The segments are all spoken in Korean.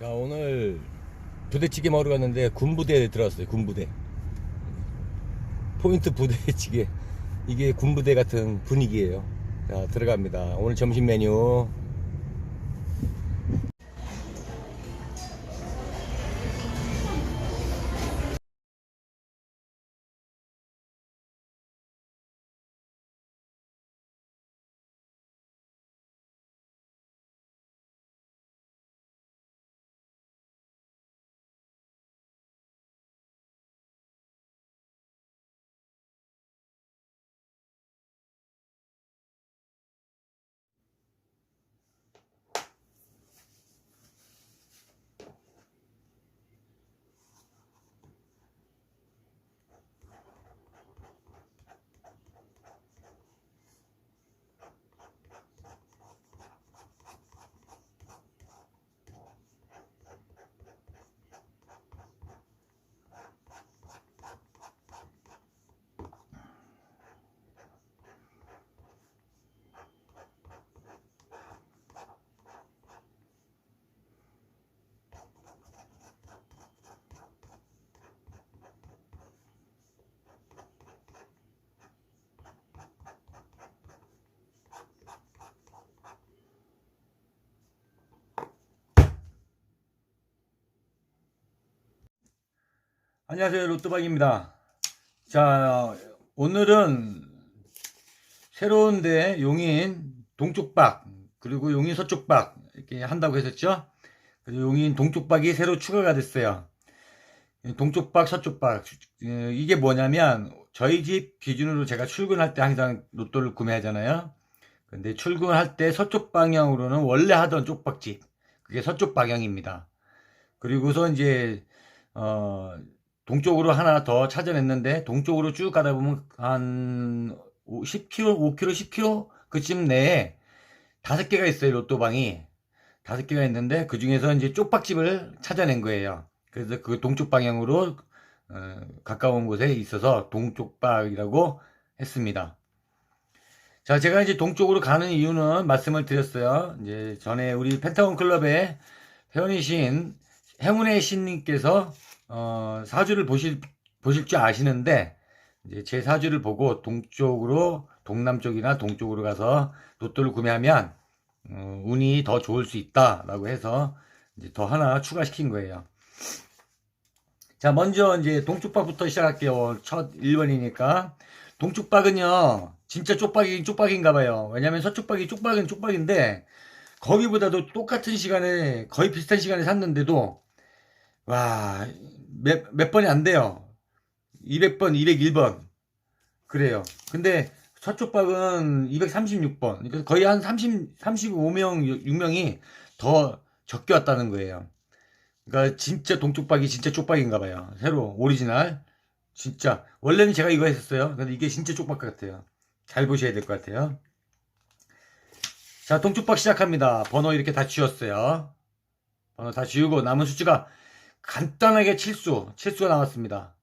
자 오늘 부대찌개 먹으러 갔는데 군부대에 들어왔어요 군부대. 포인트 부대찌개. 이게 군부대 같은 분위기예요. 자 들어갑니다. 오늘 점심 메뉴 안녕하세요 로또박입니다. 자 오늘은 새로운데 용인 동쪽박 그리고 용인 서쪽박 이렇게 한다고 했었죠? 그래서 용인 동쪽박이 새로 추가가 됐어요. 동쪽박 서쪽박. 어, 이게 뭐냐면 저희 집 기준으로 제가 출근할 때 항상 로또를 구매하잖아요. 근데 출근할 때 서쪽 방향으로는 원래 하던 쪽박집 그게 서쪽 방향입니다. 그리고서 이제 어 동쪽으로 하나 더 찾아냈는데 동쪽으로 쭉 가다 보면 한 10km, 5km, 10km 그쯤 내에 다섯 개가 있어요 로또방이 다섯 개가 있는데 그 중에서 이제 쪽박집을 찾아낸 거예요. 그래서 그 동쪽 방향으로 어, 가까운 곳에 있어서 동쪽박이라고 했습니다. 자, 제가 이제 동쪽으로 가는 이유는 말씀을 드렸어요. 이제 전에 우리 펜타곤 클럽의 회원이신 행운의 신님께서 어, 사주를 보실, 보실 줄 아시는데, 이제 제 사주를 보고 동쪽으로, 동남쪽이나 동쪽으로 가서 로또를 구매하면, 어, 운이 더 좋을 수 있다라고 해서, 이제 더 하나 추가시킨 거예요. 자, 먼저 이제 동쪽박부터 시작할게요. 첫 1번이니까. 동쪽박은요, 진짜 쪽박이, 쪽박인가 봐요. 왜냐면 서쪽박이 쪽박은 쪽박인데, 거기보다도 똑같은 시간에, 거의 비슷한 시간에 샀는데도, 와, 몇, 몇 번이 안 돼요. 200번, 201번. 그래요. 근데 서쪽 박은 236번. 그러니까 거의 한 30, 35명, 6명이 더 적게 왔다는 거예요. 그러니까 진짜 동쪽 박이 진짜 쪽박인가 봐요. 새로, 오리지널. 진짜. 원래는 제가 이거 했었어요. 근데 이게 진짜 쪽박 같아요. 잘 보셔야 될 것 같아요. 자, 동쪽 박 시작합니다. 번호 이렇게 다 지웠어요. 번호 다 지우고 남은 숫자가 간단하게 칠수, 칠수가 나왔습니다.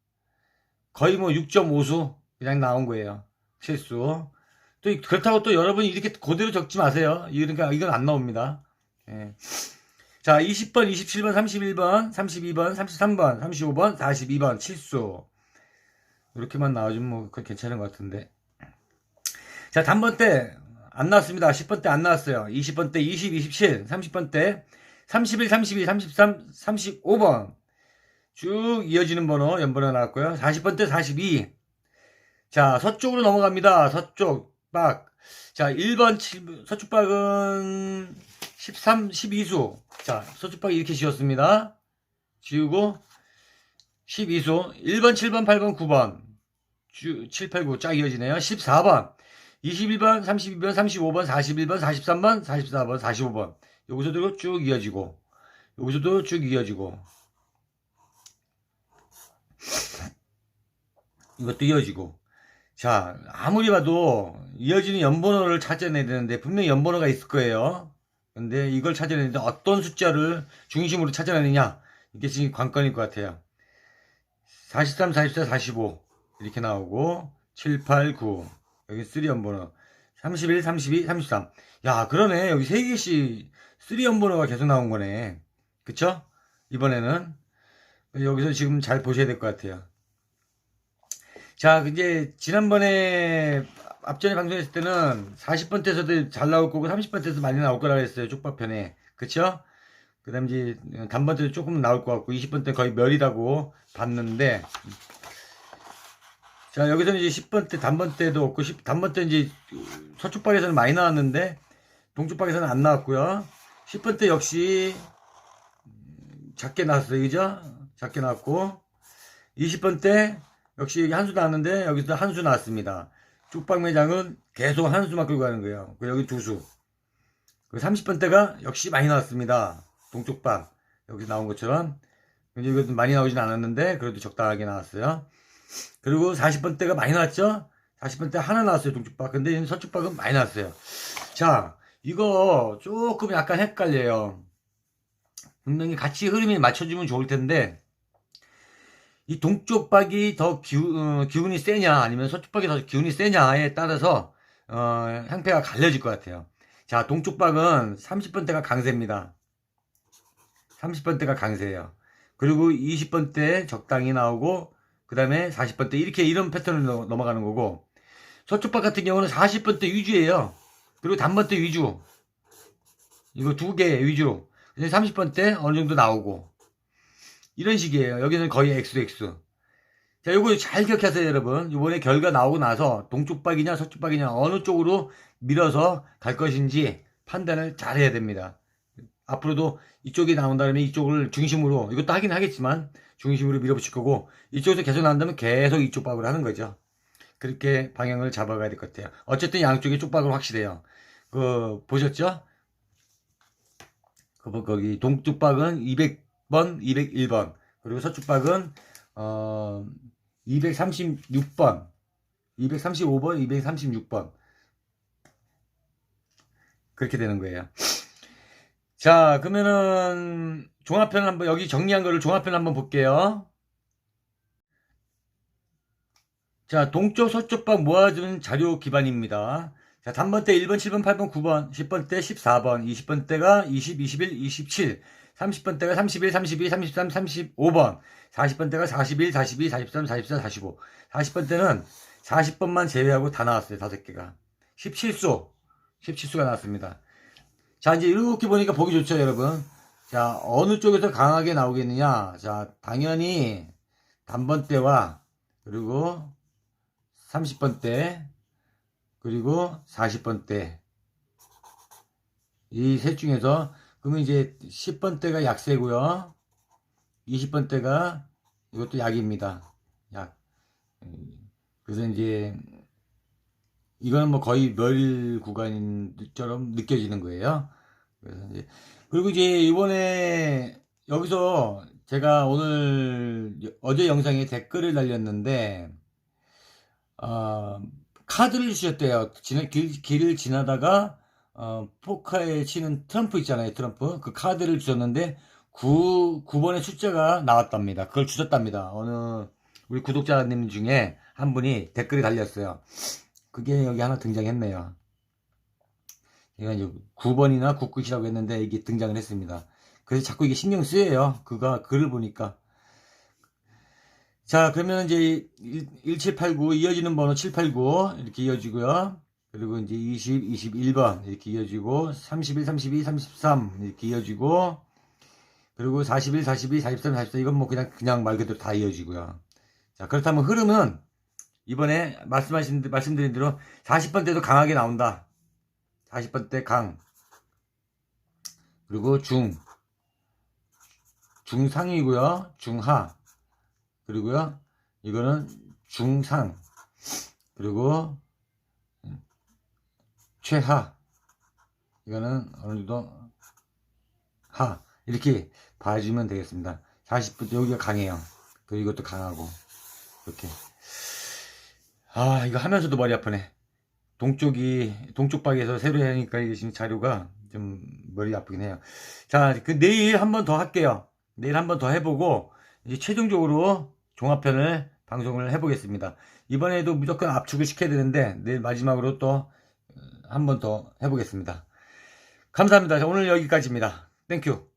거의 뭐 6.5수 그냥 나온 거예요. 칠수. 또 이- 그렇다고 또 여러분이 이렇게 그대로 적지 마세요. 그러니까 이건 안 나옵니다. 예. 자, 20번, 27번, 31번, 32번, 33번, 35번, 42번 칠수. 이렇게만 나와주면 뭐 괜찮은 것 같은데. 자, 단번 때 안 나왔습니다. 10번 때 안 나왔어요. 20번 때 20, 27, 30번 때 31, 32, 33, 35번 쭉 이어지는 번호 연번호 나왔고요. 40번 때 42. 자, 서쪽으로 넘어갑니다. 서쪽 박. 자, 1번 7, 서쪽 박은 13, 12수. 자, 서쪽 박 이렇게 지었습니다. 지우고 12수. 1번, 7번, 8번, 9번. 주, 7, 8, 9 쫙 이어지네요. 14번. 21번, 32번, 35번, 41번, 43번, 44번, 45번. 여기서도 쭉 이어지고 여기서도 쭉 이어지고. 이것도 이어지고. 자 아무리 봐도 이어지는 연번호를 찾아내야 되는데 분명히 연번호가 있을 거예요. 근데 이걸 찾아내는데 어떤 숫자를 중심으로 찾아내느냐. 이게 지금 관건일 것 같아요. 43, 44, 45 이렇게 나오고 7, 8, 9 여기 3 연번호. 31, 32, 33 야, 그러네. 여기 세 개씩 3 연번호가 계속 나온 거네. 그쵸? 이번에는 여기서 지금 잘 보셔야 될 것 같아요. 자, 이제 지난번에 앞전에 방송했을 때는 40번대에서도 잘 나올 거고 30번대에서 많이 나올 거라고 했어요. 쪽밥편에. 그쵸? 그 다음 이제 단번대도 조금 나올 것 같고 20번대 거의 멸이라고 봤는데 자, 여기서는 이제 10번대 단번대도 없고 10, 단번대 이제 서쪽박에서는 많이 나왔는데 동쪽박에서는 안 나왔고요. 10번대 역시 작게 나왔어요. 그죠? 작게 나왔고 20번대 역시 여기 한수 나왔는데 여기서 한 수 나왔습니다. 쪽박 매장은 계속 한 수만 끌고 가는 거예요. 여기 두 수. 30번대가 역시 많이 나왔습니다. 동쪽박. 여기 나온 것처럼. 이것도 많이 나오진 않았는데 그래도 적당하게 나왔어요. 그리고 40번대가 많이 나왔죠? 40번대 하나 나왔어요. 동쪽박. 근데 서쪽박은 많이 나왔어요. 자, 이거 조금 약간 헷갈려요. 분명히 같이 흐름이 맞춰주면 좋을 텐데 이 동쪽 박이 더 기운, 어, 기운이 세냐 아니면 서쪽 박이 더 기운이 세냐에 따라서 어, 형태가 갈려질 것 같아요. 자, 동쪽 박은 30번대가 강세입니다. 30번대가 강세예요. 그리고 20번대 적당히 나오고 그 다음에 40번대 이렇게 이런 패턴으로 넘어가는 거고 서쪽 박 같은 경우는 40번대 위주예요. 그리고 단번대 위주 이거 두 개 위주 30번대 어느 정도 나오고 이런 식이에요. 여기는 거의 X도 X. 자, 요거 잘 기억하세요, 여러분. 이번에 결과 나오고 나서 동쪽박이냐 서쪽박이냐 어느 쪽으로 밀어서 갈 것인지 판단을 잘 해야 됩니다. 앞으로도 이쪽이 나온다면 이쪽을 중심으로 이것도 하긴 하겠지만 중심으로 밀어붙일 거고 이쪽에서 계속 나온다면 계속 이쪽 박으로 하는 거죠. 그렇게 방향을 잡아가야 될 것 같아요. 어쨌든 양쪽이 쪽박으로 확실해요. 그 보셨죠? 그 거기 동쪽박은 200번, 201번 그리고 서쪽박은 어 236번, 235번, 236번 그렇게 되는 거예요. 자, 그러면은 종합편 한번 여기 정리한 거를 종합편 한번 볼게요. 자, 동쪽 서쪽박 모아주는 자료 기반입니다. 자, 단번대 1번, 7번, 8번, 9번, 10번대 14번, 20번대가 20, 21, 27, 30번대가 31, 32, 33, 35번, 40번대가 41, 42, 43, 44, 45. 40번대는 40번만 제외하고 다 나왔어요. 다섯 개가. 17수. 17수가 나왔습니다. 자, 이제 이렇게 보니까 보기 좋죠, 여러분. 자, 어느 쪽에서 강하게 나오겠느냐. 자, 당연히 단번대와 그리고 30번대 그리고 40번대 이 셋 중에서 그러면 이제 10번대가 약세고요. 20번대가 이것도 약입니다. 약. 그래서 이제 이거는 뭐 거의 멸 구간처럼 느껴지는 거예요. 그래서 이제 그리고 이제 이번에 여기서 제가 오늘 어제 영상에 댓글을 달렸는데 어, 카드를 주셨대요. 지나, 길, 길을 지나다가 어, 포카에 치는 트럼프 있잖아요. 트럼프. 그 카드를 주셨는데 9, 9번의 숫자가 나왔답니다. 그걸 주셨답니다. 어느 우리 구독자님 중에 한 분이 댓글이 달렸어요. 그게 여기 하나 등장했네요. 얘가 이제 9번이나 9끝이라고 했는데 이게 등장을 했습니다. 그래서 자꾸 이게 신경 쓰여요. 그가 글을 보니까. 자, 그러면 이제 1789 이어지는 번호 789 이렇게 이어지고요. 그리고 이제 20, 21번 이렇게 이어지고 31, 32, 33 이렇게 이어지고 그리고 41, 42, 43, 44 이건 뭐 그냥 그냥 말 그대로 다 이어지고요. 자, 그렇다면 흐름은 이번에 말씀하신 말씀드린 대로 40번대도 강하게 나온다. 40번대 강. 그리고 중. 중상이고요. 중하. 그리고요. 이거는 중상. 그리고 최하. 이거는 어느 정도 하. 이렇게 봐주면 되겠습니다. 40분 여기가 강해요. 그리고 이것도 강하고 이렇게. 아 이거 하면서도 머리 아프네. 동쪽이 동쪽박에서 새로 하니까 이게 지금 자료가 좀 머리 아프긴 해요. 자, 그 내일 한 번 더 할게요. 내일 한 번 더 해보고 이제 최종적으로 종합편을 방송을 해보겠습니다. 이번에도 무조건 압축을 시켜야 되는데 내일 마지막으로 또 한 번 더 해보겠습니다. 감사합니다. 자, 오늘 여기까지입니다. 땡큐.